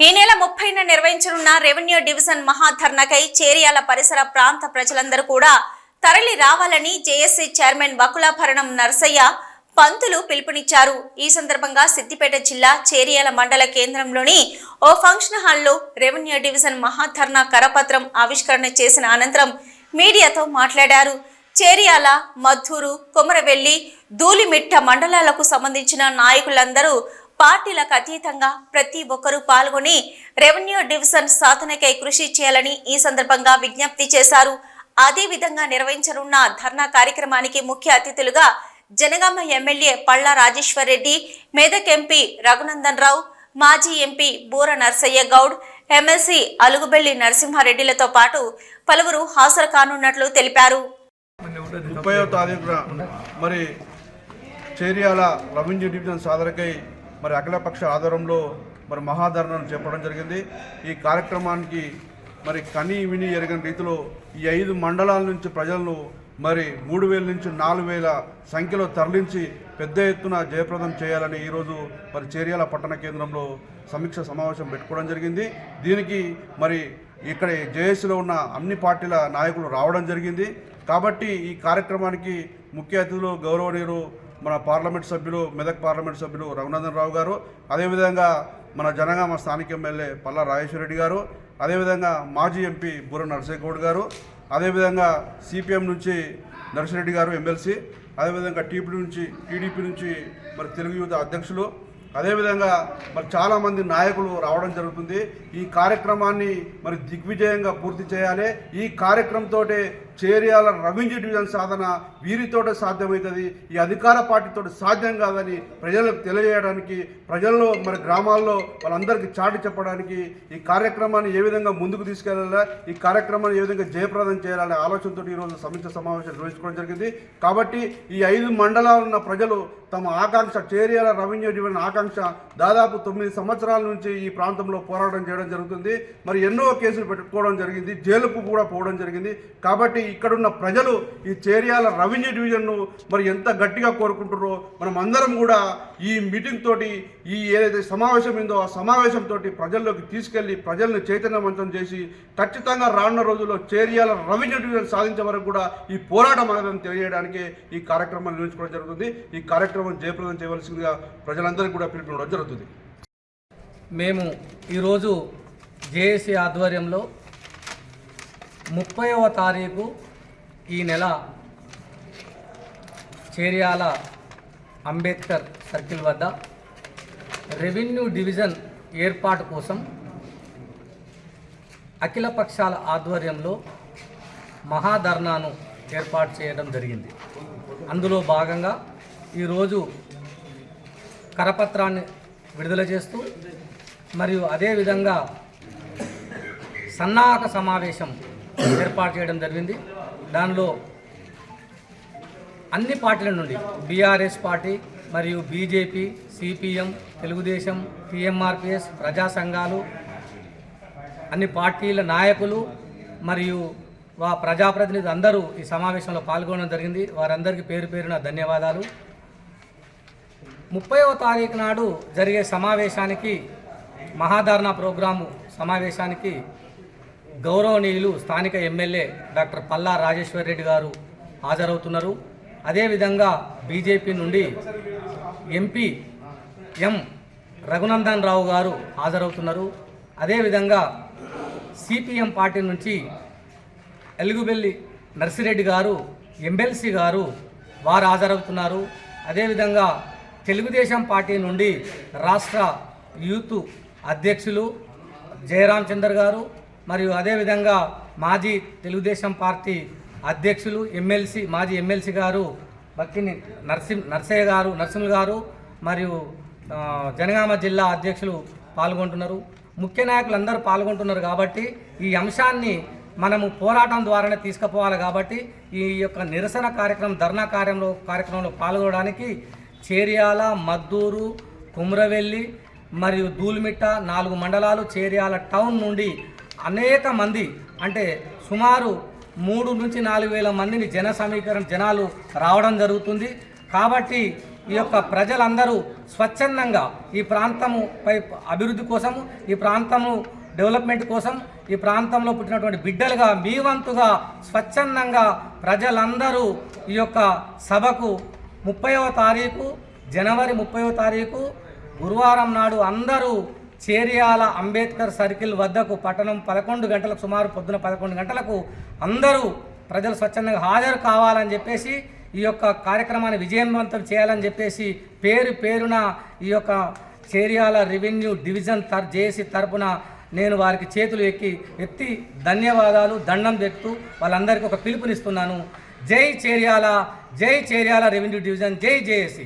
ఈ నెల ముప్పైన నిర్వహించనున్న రెవెన్యూ డివిజన్ మహాధర్నకై చేరియాల పరిసర ప్రాంత ప్రజలందరూ కూడా తరలి రావాలని జేఎస్సీ చైర్మన్ వకులాభరణం నరసయ్య పంతులు పిలుపునిచ్చారు. ఈ సందర్భంగా సిద్దిపేట జిల్లా చేరియాల మండల కేంద్రంలోని ఓ ఫంక్షన్ హాల్లో రెవెన్యూ డివిజన్ మహాధర్నా కరపత్రం ఆవిష్కరణ చేసిన అనంతరం మీడియాతో మాట్లాడారు. చేరియాల మద్దూరు కొమరవెల్లి ధూలిమిట్ట మండలాలకు సంబంధించిన నాయకులందరూ పార్టీలకు అతీతంగా ప్రతి ఒక్కరూ పాల్గొని రెవెన్యూ డివిజన్ సాధనకై కృషి చేయాలని ఈ సందర్భంగా విజ్ఞప్తి చేశారు. అదేవిధంగా నిర్వహించనున్న ధర్నా కార్యక్రమానికి ముఖ్య అతిథులుగా జనగామ ఎమ్మెల్యే పళ్ళ రాజేశ్వర్ రెడ్డి మేదక్ ఎంపీ రఘునందన్ రావు మాజీ ఎంపీ బూర నర్సయ్య గౌడ్ ఎమ్మెల్సీ అలుగుబెల్లి నరసింహారెడ్డిలతో పాటు పలువురు హాజరు కానున్నట్లు తెలిపారు. తారీఖున మరి చేరియాల రెవెన్యూ డివిజన్ సాధనకై మరి అఖిలపక్ష ఆధారంలో మరి మహాధరణను చేపట్టడం జరిగింది. ఈ కార్యక్రమానికి మరి కని విని ఎరగని రీతిలో ఈ ఐదు మండలాల నుంచి ప్రజలను మరి మూడు వేల నుంచి నాలుగు వేల సంఖ్యలో తరలించి పెద్ద ఎత్తున జయప్రదం చేయాలని ఈరోజు మరి చేర్యాల పట్టణ కేంద్రంలో సమీక్ష సమావేశం పెట్టుకోవడం జరిగింది. దీనికి మరి ఇక్కడ జేఏసీలో ఉన్న అన్ని పార్టీల నాయకులు రావడం జరిగింది. కాబట్టి ఈ కార్యక్రమానికి ముఖ్య అతిథులు గౌరవనీయులు మన పార్లమెంట్ సభ్యులు మెదక్ పార్లమెంట్ సభ్యులు రఘునందన్ రావు గారు అదేవిధంగా మన జనగామ స్థానిక ఎమ్మెల్యే పల్లా రాజేశ్వరరెడ్డి గారు అదేవిధంగా మాజీ ఎంపీ బుర్ర నరసింహగౌడ్ గారు అదేవిధంగా సిపిఎం నుంచి నరసిరెడ్డి గారు ఎమ్మెల్సీ అదేవిధంగా టీపీ నుంచి టీడీపీ నుంచి మరి తెలుగు యువత అధ్యక్షులు అదేవిధంగా మరి చాలామంది నాయకులు రావడం జరుగుతుంది. ఈ కార్యక్రమాన్ని మరి దిగ్విజయంగా పూర్తి చేయాలి. ఈ కార్యక్రమంతో చేరియాల రెవెన్యూ డివిజన్ సాధన వీరితోటే సాధ్యమవుతుంది. ఈ అధికార పార్టీతో సాధ్యం కాదని ప్రజలకు తెలియజేయడానికి ప్రజల్లో మరి గ్రామాల్లో వాళ్ళందరికీ చాటి చెప్పడానికి ఈ కార్యక్రమాన్ని ఏ విధంగా ముందుకు తీసుకెళ్ళాలా ఈ కార్యక్రమాన్ని ఏ విధంగా జయప్రదం చేయాలనే ఆలోచనతో ఈరోజు సమీక్ష సమావేశం నిర్వహించుకోవడం జరిగింది. కాబట్టి ఈ ఐదు మండలాలు ఉన్న ప్రజలు తమ ఆకాంక్ష చేరియాల రెవెన్యూ డివిజన్ ఆకాంక్ష దాదాపు తొమ్మిది సంవత్సరాల నుంచి ఈ ప్రాంతంలో పోరాటం చేయడం జరుగుతుంది. మరి ఎన్నో కేసులు పెట్టుకోవడం జరిగింది జైలుకు కూడా పోవడం జరిగింది. కాబట్టి ఇక్కడున్న ప్రజలు ఈ చేరియాల రెవెన్యూ డివిజన్ను మరి ఎంత గట్టిగా కోరుకుంటున్నారో మనం అందరం కూడా ఈ మీటింగ్ తోటి ఈ ఏదైతే సమావేశం ఉందో ఆ సమావేశంతో ప్రజల్లోకి తీసుకెళ్ళి ప్రజల్ని చైతన్యవంతం చేసి ఖచ్చితంగా రానున్న రోజుల్లో చేరియాల రెవెన్యూ డివిజన్ సాధించే వరకు కూడా ఈ పోరాటం అనేది తెలియజేయడానికి ఈ కార్యక్రమాన్ని నిర్వహించుకోవడం జరుగుతుంది. ఈ కార్యక్రమం జయప్రదం చేయవలసిందిగా ప్రజలందరికీ కూడా పిలుపుకోవడం జరుగుతుంది. మేము ఈరోజు జేఏసీ ఆధ్వర్యంలో ముప్పైవ తారీఖు ఈ నెల చేర్యాల అంబేద్కర్ సర్కిల్ వద్ద రెవెన్యూ డివిజన్ ఏర్పాటు కోసం అఖిల పక్షాల ఆధ్వర్యంలో మహాధర్నాను ఏర్పాటు చేయడం జరిగింది. అందులో భాగంగా ఈరోజు కరపత్రాన్ని విడుదల చేస్తూ మరియు అదేవిధంగా సన్నాహక సమావేశం ఏర్పాటు చేయడం జరిగింది. దానిలో అన్ని పార్టీల నుండి బీఆర్ఎస్ పార్టీ మరియు బీజేపీ సిపిఎం తెలుగుదేశం టీఎంఆర్పిఎస్ ప్రజా సంఘాలు అన్ని పార్టీల నాయకులు మరియు వా ప్రజాప్రతినిధులు అందరూ ఈ సమావేశంలో పాల్గొనడం జరిగింది. వారందరికీ పేరు పేరున ధన్యవాదాలు. ముప్పైవ తారీఖు నాడు జరిగే సమావేశానికి మహాధారణ ప్రోగ్రాము సమావేశానికి గౌరవనీయులు స్థానిక ఎమ్మెల్యే డాక్టర్ పల్లా రాజేశ్వర్ రెడ్డి గారు హాజరవుతున్నారు. అదేవిధంగా బీజేపీ నుండి ఎంపీ ఎం రఘునందన్ రావు గారు హాజరవుతున్నారు. అదేవిధంగా సిపిఎం పార్టీ నుంచి ఎలుగుబెల్లి నర్సిరెడ్డి గారు ఎమ్మెల్సీ గారు వారు హాజరవుతున్నారు. అదేవిధంగా తెలుగుదేశం పార్టీ నుండి రాష్ట్ర యూత్ అధ్యక్షులు జయరాం చందర్ గారు మరియు అదేవిధంగా మాజీ తెలుగుదేశం పార్టీ అధ్యక్షులు ఎమ్మెల్సీ మాజీ ఎమ్మెల్సీ గారు బక్కిని నరసింహ నర్సయ్య గారు నర్సింహులు గారు మరియు జనగామ జిల్లా అధ్యక్షులు పాల్గొంటున్నారు. ముఖ్య నాయకులు అందరూ పాల్గొంటున్నారు కాబట్టి ఈ అంశాన్ని మనము పోరాటం ద్వారానే తీసుకుపోవాలి కాబట్టి ఈ యొక్క నిరసన కార్యక్రమం ధర్నా కార్యంలో కార్యక్రమంలో పాల్గొనడానికి చేర్యాల మద్దూరు కుమ్రవెల్లి మరియు ధూల్మిట్ట నాలుగు మండలాలు చేర్యాల టౌన్ నుండి అనేక మంది అంటే సుమారు మూడు నుంచి నాలుగు వేల మందిని జన సమీకరణ జనాలు రావడం జరుగుతుంది. కాబట్టి ఈ యొక్క ప్రజలందరూ స్వచ్ఛందంగా ఈ ప్రాంతముపై అభివృద్ధి కోసము ఈ ప్రాంతము డెవలప్మెంట్ కోసం ఈ ప్రాంతంలో పుట్టినటువంటి బిడ్డలుగా మీ వంతుగా స్వచ్ఛందంగా ప్రజలందరూ ఈ యొక్క సభకు ముప్పైవ తారీఖు జనవరి ముప్పైవ తారీఖు గురువారం నాడు అందరూ చేరియాల అంబేద్కర్ సర్కిల్ వద్దకు పట్టణం పదకొండు గంటలకు సుమారు పొద్దున పదకొండు గంటలకు అందరూ ప్రజలు స్వచ్ఛందంగా హాజరు కావాలని చెప్పేసి ఈ యొక్క కార్యక్రమాన్ని విజయవంతం చేయాలని చెప్పేసి పేరు పేరున ఈ యొక్క చేరియాల రెవెన్యూ డివిజన్ తర్ జేసి తరపున నేను వారికి చేతులు ఎక్కి ఎత్తి ధన్యవాదాలు దండం పెడుతూ వాళ్ళందరికీ ఒక పిలుపునిస్తున్నాను. జై చేరియాల జై చేరియాల రెవెన్యూ డివిజన్ జై జేఏసీ.